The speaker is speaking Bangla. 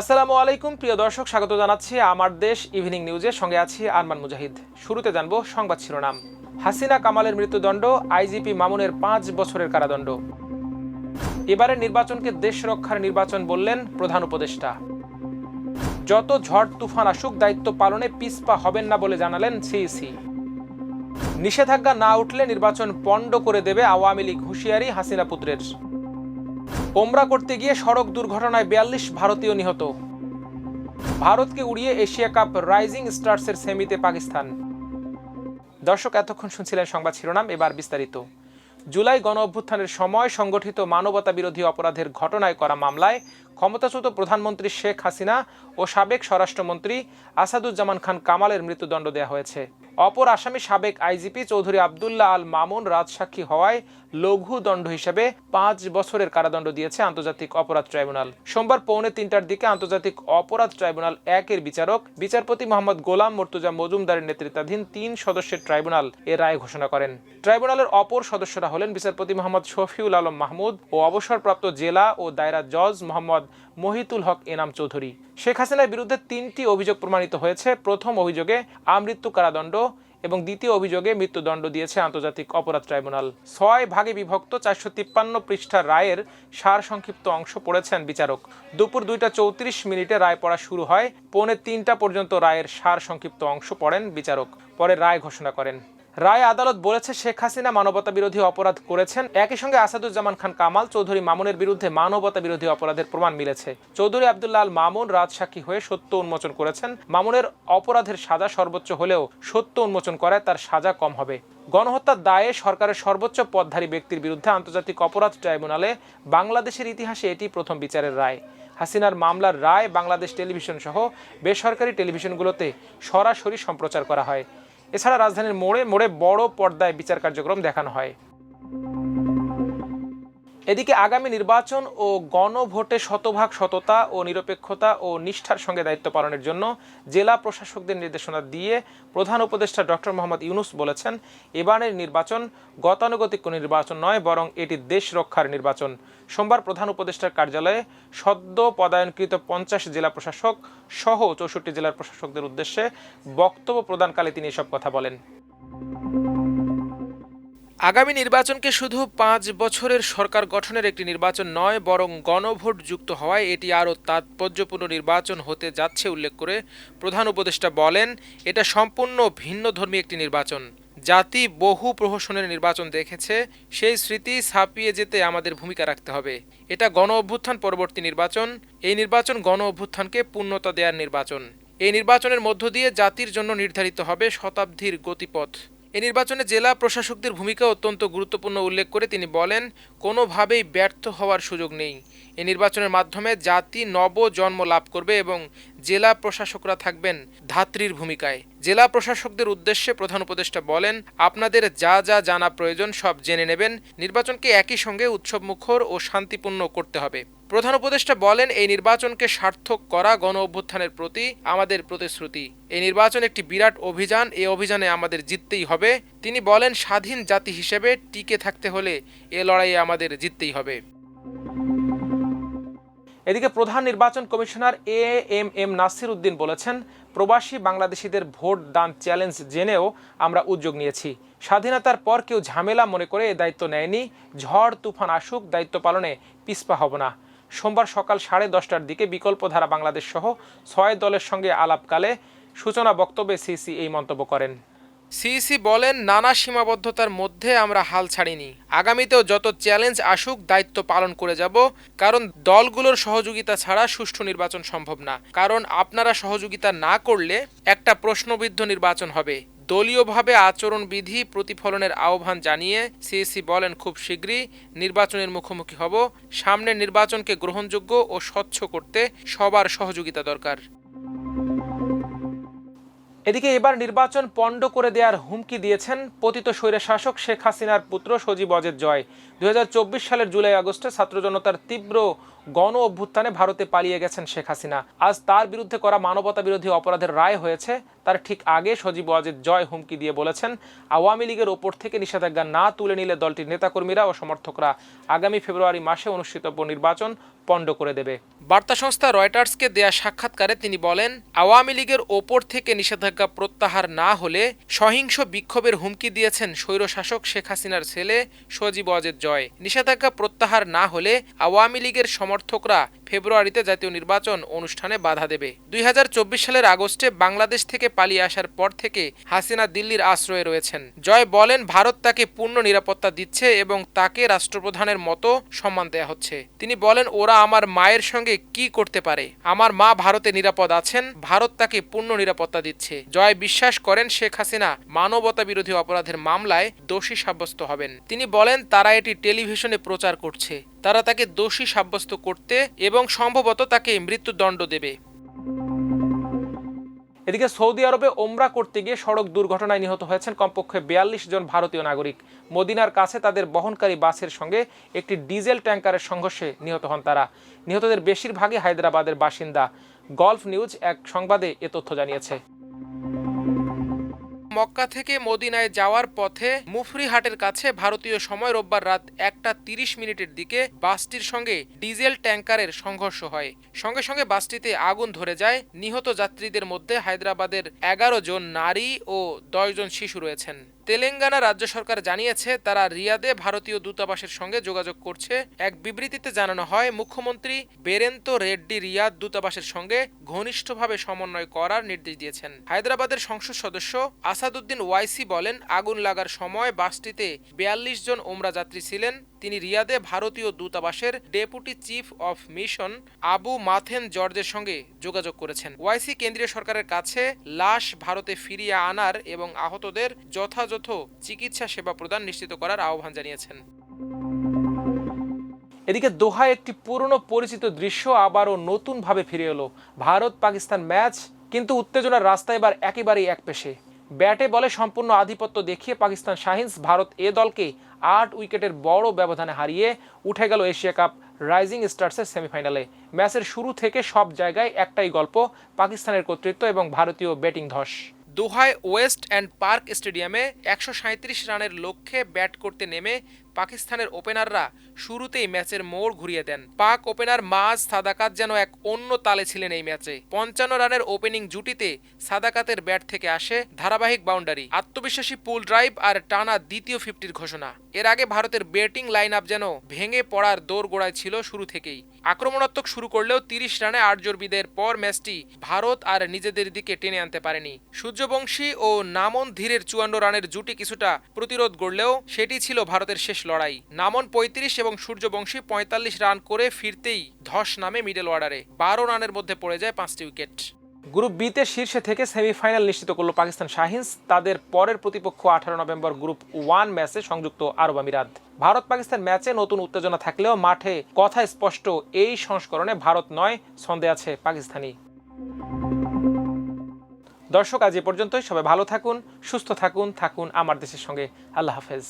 আসসালামু আলাইকুম, প্রিয় দর্শক, স্বাগত জানাচ্ছি আমার দেশ ইভিনিং নিউজের সঙ্গে আছি আরমান মুজাহিদ। শুরুতে জানব সংবাদ শিরোনাম। হাসিনা কামালের মৃত্যুদণ্ড, আইজিপি মামুনের পাঁচ বছরের কারাদণ্ড। এবারের নির্বাচনকে দেশ রক্ষার নির্বাচন বললেন প্রধান উপদেষ্টা। যত ঝড় তুফান আসুক, দায়িত্ব পালনে পিছপা হবেন না বলে জানালেন সিইসি। নিষেধাজ্ঞা না উঠলে নির্বাচন পণ্ড করে দেবে আওয়ামী লীগ হুঁশিয়ারি হাসিনা পুত্রের। ওমরা করতে গিয়ে সড়ক দুর্ঘটনায় বিয়াল্লিশ ভারতীয় নিহত। ভারতকে উড়িয়ে এশিয়া কাপ রাইজিং স্টার্সের সেমিতে পাকিস্তান। দর্শক, এতক্ষণ শুনছিলেন সংবাদ শিরোনাম, এবার বিস্তারিত। জুলাই গণ অভ্যুত্থানের সময় সংগঠিত মানবতা বিরোধী অপরাধের ঘটনায় করা মামলায় ক্ষমতাচ্যুত প্রধানমন্ত্রী শেখ হাসিনা ও সাবেক স্বরাষ্ট্রমন্ত্রী আসাদুজ্জামান খান কামালের মৃত্যুদণ্ড দেওয়া হয়েছে। অপর আসামি সাবেক আইজিপি চৌধুরী আবদুল্লাহ আল মামুন রাজসাক্ষী হওয়ায় লঘু দণ্ড হিসেবে পাঁচ বছরের কারাদণ্ড দিয়েছে আন্তর্জাতিক অপরাধ ট্রাইব্যুনাল। সোমবার পৌনে তিনটার দিকে আন্তর্জাতিক অপরাধ ট্রাইব্যুনাল একের বিচারক, বিচারপতি মোহাম্মদ গোলাম মর্তুজা মজুমদারের নেতৃত্বাধীন তিন সদস্যের ট্রাইব্যুনাল এ রায় ঘোষণা করেন। ট্রাইব্যুনালের অপর সদস্যরা হলেন বিচারপতি মোহাম্মদ শফিউল আলম মাহমুদ ও অবসরপ্রাপ্ত জেলা ও দায়রা জজ মোহাম্মদ মহিতুল হক এনাম চৌধুরী। শেখ হাসিনার বিরুদ্ধে তিনটি অভিযোগ প্রমাণিত হয়েছে। প্রথম অভিযোগে আমৃত্যু কারাদণ্ড এবং দ্বিতীয় অভিযোগে মৃত্যুদণ্ড দিয়েছে আন্তর্জাতিক অপরাধ ট্রাইব্যুনাল। ছয় ভাগে বিভক্ত চারশো তিপ্পান্ন পৃষ্ঠার রায়ের সার সংক্ষিপ্ত অংশ পড়েছেন বিচারক। দুপুর দুইটা চৌত্রিশ মিনিটে রায় পড়া শুরু হয়। পৌনে তিনটা পর্যন্ত রায়ের সার সংক্ষিপ্ত অংশ পড়েন বিচারক। পরে রায় ঘোষণা করেন। রায় আদালত বলেছে, শেখ হাসিনা মানবতা বিরোধী অপরাধ করেছেন। একই সঙ্গে আসাদুজ্জামান খান কামাল চৌধুরী মামুনের বিরুদ্ধে মানবতা বিরোধী অপরাধের প্রমাণ মিলেছে। চৌধুরী আবদুল্লাহ আল মামুন রাজসাক্ষী হয়ে সত্য উন্মোচন করেছেন। মামুনের অপরাধের সাজা সর্বোচ্চ হলেও সত্য উন্মোচন করায় তার সাজা কম হবে। গণহত্যার দায়ে সরকারের সর্বোচ্চ পদধারী ব্যক্তির বিরুদ্ধে আন্তর্জাতিক অপরাধ ট্রাইব্যুনালে বাংলাদেশের ইতিহাসে এটি প্রথম বিচারের রায়। হাসিনার মামলার রায় বাংলাদেশ টেলিভিশন সহ বেসরকারি টেলিভিশনগুলোতে সরাসরি সম্প্রচার করা হয়। এছাড়া রাজধানীর মোড়ে মোড়ে বড় পর্দায় বিচার কার্যক্রম দেখানো হয়। এদিকে আগামী নির্বাচন ও গণভোটে শতভাগ সততা ও নিরপেক্ষতা ও নিষ্ঠার সঙ্গে দায়িত্ব পালনের জন্য জেলা প্রশাসকদের নির্দেশনা দিয়ে প্রধান উপদেষ্টা ডক্টর মোহাম্মদ ইউনুস বলেছেন, এবারের নির্বাচন গতানুগতিক কোনো নির্বাচন নয়, বরং এটি দেশ রক্ষার নির্বাচন। সোমবার প্রধান উপদেষ্টার কার্যালয়ে সদ্য পদায়নকৃত পঞ্চাশ জেলা প্রশাসক সহ চৌষট্টি জেলার প্রশাসকদের উদ্দেশ্যে বক্তব্য প্রদানকালে তিনি এসব কথা বলেন। আগামী নির্বাচনকে শুধু পাঁচ বছরের সরকার গঠনের একটি নির্বাচন নয়, বরং গণভোট যুক্ত হওয়ায় এটি আরও তাৎপর্যপূর্ণ নির্বাচন হতে যাচ্ছে উল্লেখ করে প্রধান উপদেষ্টা বলেন, এটা সম্পূর্ণ ভিন্ন ধর্মী একটি নির্বাচন। জাতি বহু প্রহসনের নির্বাচন দেখেছে, সেই স্মৃতি ছাপিয়ে যেতে আমাদের ভূমিকা রাখতে হবে। এটা গণ অভ্যুত্থান পরবর্তী নির্বাচন, এই নির্বাচন গণ অভ্যুত্থানকে পূর্ণতা দেওয়ার নির্বাচন। এই নির্বাচনের মধ্য দিয়ে জাতির জন্য নির্ধারিত হবে শতাব্দীর গতিপথ। এ নির্বাচনে জেলা প্রশাসকদের ভূমিকা অত্যন্ত গুরুত্বপূর্ণ উল্লেখ করে তিনি বলেন, কোনোভাবেই ব্যর্থ হওয়ার সুযোগ নেই। এ নির্বাচনের মাধ্যমে জাতি নব জন্ম লাভ করবে এবং জেলা প্রশাসকরা থাকবেন ধাত্রীর ভূমিকায়। জেলা প্রশাসকদের উদ্দেশ্যে প্রধান উপদেষ্টা বলেন, আপনাদের যা যা জানা প্রয়োজন সব জেনে নেবেন, নির্বাচনকে একই সঙ্গে উৎসবমুখর ও শান্তিপূর্ণ করতে হবে। প্রধান উপদেষ্টা বলেন, এই নির্বাচনকে সার্থক করা গণ অভ্যুত্থানের প্রতি আমাদের প্রতিশ্রুতি। এই নির্বাচন একটি বিরাট অভিযান এই অভিযানে আমাদের জিততেই হবে। তিনি বলেন, স্বাধীন জাতি হিসেবে টিকে থাকতে হলে এ লড়াইয়ে আমাদের জিততেই হবে। এদিকে প্রধান নির্বাচন commissioner A M M Nasir Uddin বলেছেন, প্রবাসী বাংলাদেশিদের ভোট দান চ্যালেঞ্জ জেনেও আমরা উদ্যোগ নিয়েছি। স্বাধীনতার পর কেউ ঝামেলা মনে করে এ দায়িত্ব নেয়নি। ঝড়, তুফান আসুক, দায়িত্ব পালনে পিছপা হব না। সোমবার সকাল সাড়ে দশটার দিকে বিকল্পধারা বাংলাদেশ সহ ছয় দলের সঙ্গে আলাপকালে সূচনা বক্তব্যে সিসি এই মন্তব্য করেন। সিইসি বলেন, নানা সীমাবদ্ধতার মধ্যে আমরা হাল ছাড়িনি। আগামীতেও যত চ্যালেঞ্জ আসুক, দায়িত্ব পালন করে যাব, কারণ দলগুলোর সহযোগিতা ছাড়া সুষ্ঠু নির্বাচন সম্ভব না। কারণ আপনারা সহযোগিতা না করলে একটা প্রশ্নবিদ্ধ নির্বাচন হবে। দলীয়ভাবে আচরণবিধি প্রতিফলনের আহ্বান জানিয়ে সিএসি বলেন, খুব শীঘ্রই নির্বাচনের মুখোমুখি হব। সামনের নির্বাচনকে গ্রহণযোগ্য ও স্বচ্ছ করতে সবার সহযোগিতা দরকার। এদিকে এবার নির্বাচন পণ্ড করে দেওয়ার হুমকি দিয়েছেন পতিত স্বৈরে শাসক শেখ হাসিনার পুত্র সজীব অজেদ জয়। দুই হাজার চব্বিশ সালের জুলাই আগস্টে ছাত্র জনতার তীব্র গণ অভ্যুত্থানে ভারতে পালিয়ে গেছেন শেখ হাসিনা। আজ তার বিরুদ্ধে করা মানবতা বিরোধী অপরাধের রায় হয়েছে। তার ঠিক আগে সজীব ওয়াজেদ জয় হুমকি দিয়ে বলেছেন, আওয়ামী লীগের ওপর থেকে নিষেধাজ্ঞা না তুলে নিলে দলটির নেতাকর্মীরা ও সমর্থকরা আগামী ফেব্রুয়ারি মাসে অনুষ্ঠিতব্য নির্বাচন পণ্ড করে দেবে। বার্তা সংস্থা রয়টার্সকে দেয়া সাক্ষাৎকারে তিনি বলেন, আওয়ামী লীগের ওপর থেকে নিষেধাজ্ঞা প্রত্যাহার না হলে সহিংস বিক্ষোভের হুমকি দিয়েছেন স্বৈরশাসক শেখ হাসিনার ছেলে সজীব ওয়াজেদ জয়। নিষেধাজ্ঞা প্রত্যাহার না হলে আওয়ামী লীগের সমর্থকরা ফেব্রুয়ারিতে জাতীয় নির্বাচন অনুষ্ঠানে বাধা দেবে। দুই হাজার চব্বিশ সালের আগস্টে বাংলাদেশ থেকে পালিয়ে আসার পর থেকে হাসিনা দিল্লির আশ্রয়ে রয়েছেন। জয় বলেন, ভারত তাকে পূর্ণ নিরাপত্তা দিচ্ছে এবং তাকে রাষ্ট্রপ্রধানের মতো সম্মান দেয়া হচ্ছে। তিনি বলেন, ওরা আমার মায়ের সঙ্গে কি করতে পারে? আমার মা ভারতে নিরাপদ আছেন, ভারত তাকে পূর্ণ নিরাপত্তা দিচ্ছে। জয় বিশ্বাস করেন, শেখ হাসিনা মানবতা বিরোধী অপরাধের মামলায় দোষী সাব্যস্ত হবেন। তিনি বলেন, তারা এটি টেলিভিশনে প্রচার করছে। তারা তাকে দোষী সাব্যস্ত করতে এবং সম্ভবত তাকে মৃত্যুদণ্ড দেবে। এদিকে সৌদি আরবে ওমরা করতে গিয়ে সড়ক দুর্ঘটনায় নিহত হয়েছেন কমপক্ষে বিয়াল্লিশ জন ভারতীয় নাগরিক। মদিনার কাছে তাদের বহনকারী বাসের সঙ্গে একটি ডিজেল ট্যাঙ্কারের সংঘর্ষে নিহত হন তারা। নিহতদের বেশিরভাগই হায়দ্রাবাদের বাসিন্দা। গলফ নিউজ এক সংবাদে এ তথ্য জানিয়েছে। মক্কা থেকে মদিনায় যাওয়ার পথে মুফরিহাটের কাছে ভারতীয় সময় রোববার রাত একটা তিরিশ মিনিটের দিকে বাসটির সঙ্গে ডিজেল ট্যাঙ্কারের সংঘর্ষ হয়। সঙ্গে সঙ্গে বাসটিতে আগুন ধরে যায়। নিহত যাত্রীদের মধ্যে হায়দ্রাবাদের এগারো জন নারী ও দশজন শিশু রয়েছেন। তেলেঙ্গানা রাজ্য সরকার জানিয়েছে, তারা রিয়াদে ভারতীয় দূতাবাসের সঙ্গে যোগাযোগ করছে। এক বিবৃতিতে জানানো হয়, মুখ্যমন্ত্রী বেরেন্ত রেড্ডি রিয়াদ দূতাবাসের সঙ্গে ঘনিষ্ঠভাবে সমন্বয় করার নির্দেশ দিয়েছেন। হায়দ্রাবাদের সংসদ সদস্য আসাদুদ্দিন ওয়াইসি বলেন, আগুন লাগার সময় বাসটিতে বিয়াল্লিশ জন ওমরা যাত্রী ছিলেন। তিনি রিয়াদে ভারতীয় দূতাবাসের deputy chief of mission Abu Mathen জর্জের সঙ্গে যোগাযোগ করেছেন। ওয়াইসি কেন্দ্রীয় সরকারের কাছে লাশ ভারতে ফিরিয়ে আনার এবং আহতদের যথাযথ চিকিৎসা সেবা প্রদান নিশ্চিত করার আহ্বান জানিয়েছেন। এদিকে দোহায় একটি পুরনো পরিচিত দৃশ্য আবারও নতুনভাবে ফিরে এলো। ভারত পাকিস্তান ম্যাচ, কিন্তু উত্তেজনার রাস্তা এবার একেবারেই এক পেশে। ব্যাটে বলে সম্পূর্ণ আধিপত্য দেখিয়ে পাকিস্তান শাহিন্স ভারত এ দলকে আট উইকেটের বড় ব্যবধানে হারিয়ে উঠে গেল এশিয়া কাপ রাইজিং স্টার্সের সেমিফাইনালে। ম্যাচের শুরু থেকে সব জায়গায় একটাই গল্প, পাকিস্তানের কর্তৃত্ব এবং ভারতীয় ব্যাটিং ধস। দোহায় ওয়েস্ট অ্যান্ড পার্ক স্টেডিয়ামে একশো সাঁইত্রিশ রানের লক্ষ্যে ব্যাট করতে নেমে পাকিস্তানের ওপেনাররা শুরুতেই ম্যাচের মোড় ঘুরিয়ে দেন। পাক ওপেনার মাজ সাদাকাত যেন এক অন্য তালে ছিলেন এই ম্যাচে। পঞ্চান্ন রানের ওপেনিং জুটিতে সাদাকাতের ব্যাট থেকে আসে ধারাবাহিক বাউন্ডারি, আত্মবিশ্বাসী পুল ড্রাইভ আর টানা দ্বিতীয় ফিফটির ঘোষণা। এর আগে ভারতের ব্যাটিং লাইন আপ যেন ভেঙে পড়ার দৌড় গোড়ায় ছিল শুরু থেকেই। আক্রমণাত্মক শুরু করলেও তিরিশ রানে আট জোর বিদের পর ম্যাচটি ভারত আর নিজেদের দিকে টেনে আনতে পারেনি। সূর্যবংশী ও নামন ধীরের চুয়ান্ন রানের জুটি কিছুটা প্রতিরোধ গড়লেও সেটি ছিল ভারতের শেষ লড়াই। নামন পঁয়ত্রিশ এবং সূর্যবংশী পঁয়তাল্লিশ রান করে ফিরতেই ধস নামে মিডল অর্ডারে বারো রানের মধ্যে পড়ে যায় পাঁচটি উইকেট। গ্রুপ বিতে শীর্ষে থেকে সেমিফাইনাল নিশ্চিত করল পাকিস্তান শাহিন্স। তাদের পরের প্রতিপক্ষ আঠারো নভেম্বর গ্রুপ ওয়ান ম্যাচে সংযুক্ত আরব আমিরাত। ভারত পাকিস্তান ম্যাচে নতুন উত্তেজনা থাকলেও মাঠে কথা স্পষ্ট, এই সংস্করণে ভারত নয়, ছন্দে আছে পাকিস্তানি দর্শক, আজ এ পর্যন্তই। সবাই ভালো থাকুন, সুস্থ থাকুন থাকুন আমার দেশের সঙ্গে। আল্লাহ হাফেজ।